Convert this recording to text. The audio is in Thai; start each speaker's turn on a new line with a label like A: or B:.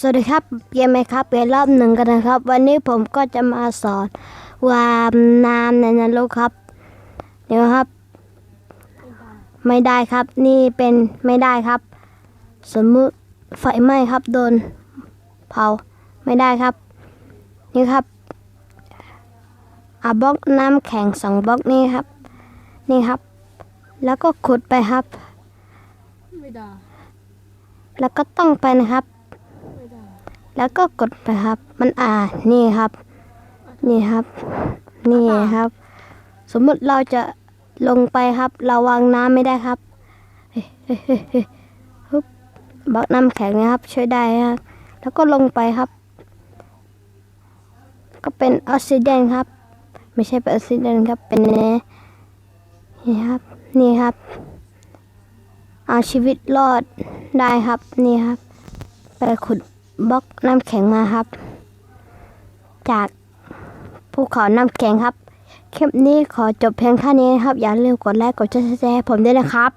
A: สวัสดีครับเกมไหมครับเปลี่ยนรอบหนึ่งกันนะครับ วันนี้ผมก็จะมาสอนวามน้ำในนรกครับ เดี๋ยวครับ ไม่ได้ครับนี่เป็นไม่ได้ครับ สมมุติไฟไหม้ครับโดนเผาไม่ได้ครับ นี่ครับอาบล็อกน้ำแข็งสองบล็อกนี่ครับ นี่ครับ แล้วก็ขุดไปครับ
B: ไม่ได้
A: แล้วก็ต้องไปนะครับ
B: ไม่ได้
A: แล้วก็กดไปครับ มันอ่านี่ครับ นี่ครับ นี่ครับ สมมุติเราจะลงไปครับ เราวางน้ำไม่ได้ครับเฮ้ยเฮ้ยเฮ้ยฮึ๊บล็อกน้ำแข็งนะครับ ช่วยได้ครับแล้วก็ลงไปครับ ก็เป็นออกซิเดนครับ ไม่ใช่เป็นออกซิเดนครับ เป็นนี่ครับ นี่ครับ เอาชีวิตรอดได้ครับ นี่ครับ ไปขุด บล็อกน้ำแข็งมาครับ จากภูเขาน้ำแข็งครับ คลิปนี้ขอจบเพียงแค่นี้นครับ อย่าลืมกดไลค์กดแชร์ผมด้วยนะครับ